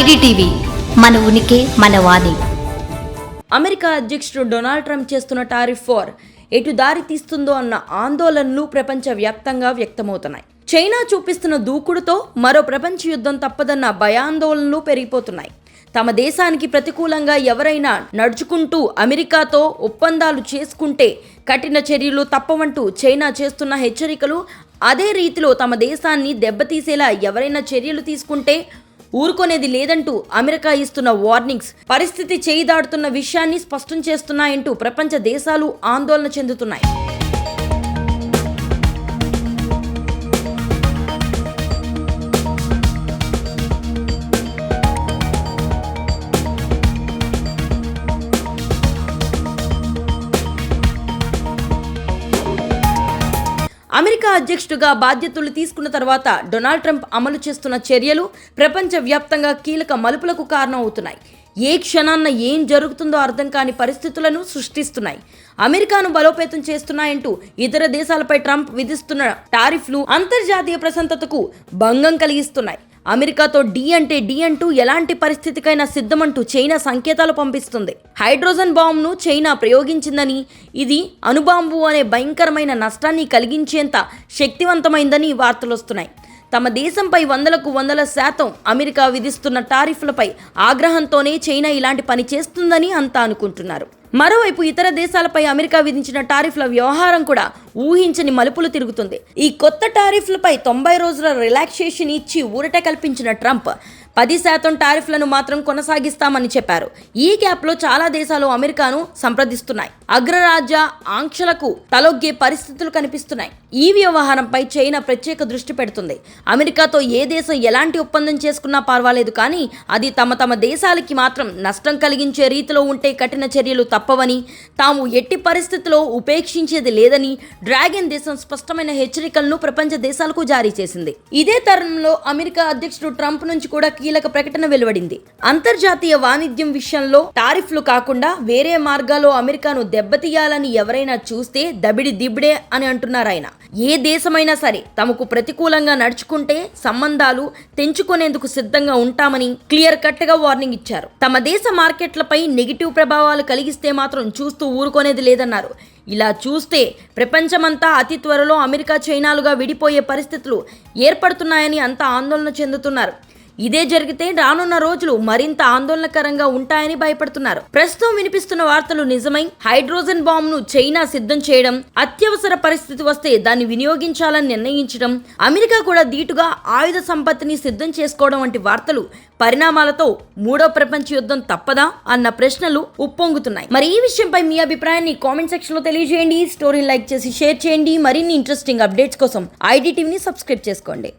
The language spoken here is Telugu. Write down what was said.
ఐడిటీవీ మన ఉనికి మన వాణి. అమెరికా అధ్యక్షుడు డొనాల్డ్ ట్రంప్ చేస్తున్న టారిఫ్ వార్ ఎటు దారి తీస్తుందో అన్న ఆందోళనలు ప్రపంచవ్యాప్తంగా వ్యక్తమవుతున్నాయి. చైనా చూపిస్తున్న దూకుడుతో మరో ప్రపంచ యుద్ధం తప్పదన్న భయాందోళనలు పెరిగిపోతున్నాయి. తమ దేశానికి ప్రతికూలంగా ఎవరైనా నడుచుకుంటూ అమెరికాతో ఒప్పందాలు చేసుకుంటే కఠిన చర్యలు తప్పవంటూ చైనా చేస్తున్న హెచ్చరికలు అదే రీతిలో తమ దేశాన్ని దెబ్బతీసేలా ఎవరైనా చర్యలు తీసుకుంటే ఊరుకునేది లేదంటూ అమెరికా ఇస్తున్న వార్నింగ్స్. పరిస్థితి చేయదాటుతున్న విషయాన్ని స్పష్టం చేస్తున్నాయంటూ ప్రపంచ దేశాలు ఆందోళన చెందుతున్నాయి. అమెరికా అధ్యక్షుడిగా బాధ్యతలు తీసుకున్న తర్వాత డొనాల్డ్ ట్రంప్ అమలు చేస్తున్న చర్యలు ప్రపంచవ్యాప్తంగా కీలక మలుపులకు కారణమవుతున్నాయి. ఏ క్షణాన్న ఏం జరుగుతుందో అర్థం కాని పరిస్థితులను సృష్టిస్తున్నాయి. అమెరికాను బలోపేతం చేస్తున్నాయంటూ ఇతర దేశాలపై ట్రంప్ విధిస్తున్న టారిఫ్లు అంతర్జాతీయ ప్రశాంతతకు భంగం కలిగిస్తున్నాయి. అమెరికాతో డి అంటే డి అంటూ ఎలాంటి పరిస్థితికైనా సిద్ధమంటూ చైనా సంకేతాలు పంపిస్తుంది. హైడ్రోజన్ బాంబ్ను చైనా ప్రయోగించిందని ఇది అణుబాంబు అనే భయంకరమైన నష్టాన్ని కలిగించేంత శక్తివంతమైందని వార్తలు వస్తున్నాయి. తమ దేశంపై వందలకు వందల శాతం అమెరికా విధిస్తున్న టారిఫ్లపై ఆగ్రహంతోనే చైనా ఇలాంటి పని చేస్తుందని అంతా అనుకుంటున్నారు. మరోవైపు ఇతర దేశాలపై అమెరికా విధించిన టారిఫ్ల వ్యవహారం కూడా ఊహించని మలుపులు తిరుగుతుంది. ఈ కొత్త టారిఫ్లపై తొంభై రోజుల రిలాక్సేషన్ ఇచ్చి ఊరట కల్పించిన ట్రంప్ పది శాతం టారిఫ్లను మాత్రం కొనసాగిస్తామని చెప్పారు. ఈ గ్యాప్లో చాలా దేశాలు అమెరికాను సంప్రదిస్తున్నాయి. అగ్రరాజ్య ఆంక్షలకు తలొగ్గే పరిస్థితులు కనిపిస్తున్నాయి. ఈ వ్యవహారంపై చైనా ప్రత్యేక దృష్టి పెడుతుంది. అమెరికాతో ఏ దేశం ఎలాంటి ఒప్పందం చేసుకున్నా పర్వాలేదు కానీ అది తమ తమ దేశాలకి మాత్రం నష్టం కలిగించే రీతిలో ఉంటే కఠిన చర్యలు తప్పవని తాము ఎట్టి పరిస్థితిలో ఉపేక్షించేది లేదని డ్రాగన్ దేశం స్పష్టమైన హెచ్చరికలను ప్రపంచ దేశాలకు జారీ చేసింది. ఇదే తరుణంలో అమెరికా అధ్యక్షుడు ట్రంప్ నుంచి కూడా కీలక ప్రకటన వెలువడింది. అంతర్జాతీయ వాణిజ్యం విషయంలో టారిఫ్లు కాకుండా వేరే మార్గాల్లో అమెరికాను దెబ్బతీయాలని ఎవరైనా చూస్తే దబిడి దిబిడే అని అంటున్నారు ఆయన. ఏ దేశమైనా సరే తమకు ప్రతికూలంగా నడుచుకుంటే సంబంధాలు తెంచుకునేందుకు సిద్ధంగా ఉంటామని క్లియర్ కట్గా వార్నింగ్ ఇచ్చారు. తమ దేశ మార్కెట్లపై నెగిటివ్ ప్రభావాలు కలిగిస్తే మాత్రం చూస్తూ ఊరుకోనేది లేదన్నారు. ఇలా చూస్తే ప్రపంచమంతా అతి త్వరలో అమెరికా చైనాలుగా విడిపోయే పరిస్థితులు ఏర్పడుతున్నాయని అంతా ఆందోళన చెందుతున్నారు. ఇదే జరిగితే రానున్న రోజులు మరింత ఆందోళనకరంగా ఉంటాయని భయపడుతున్నారు. ప్రస్తుతం వినిపిస్తున్న వార్తలు నిజమై హైడ్రోజన్ బాంబ్ను చైనా సిద్ధం చేయడం అత్యవసర పరిస్థితి వస్తే దాన్ని వినియోగించాలని నిర్ణయించడం అమెరికా కూడా ధీటుగా ఆయుధ సంపత్తిని సిద్ధం చేసుకోవడం వంటి వార్తలు పరిణామాలతో మూడో ప్రపంచ యుద్ధం తప్పదా అన్న ప్రశ్నలు ఉప్పొంగుతున్నాయి. మరి ఈ విషయంపై మీ అభిప్రాయాన్ని కామెంట్ సెక్షన్లో తెలియజేయండి. స్టోరీ లైక్ చేసి షేర్ చేయండి. మరిన్ని ఇంట్రెస్టింగ్ అప్డేట్స్ కోసం ఐడి టీవీని సబ్స్క్రైబ్ చేసుకోండి.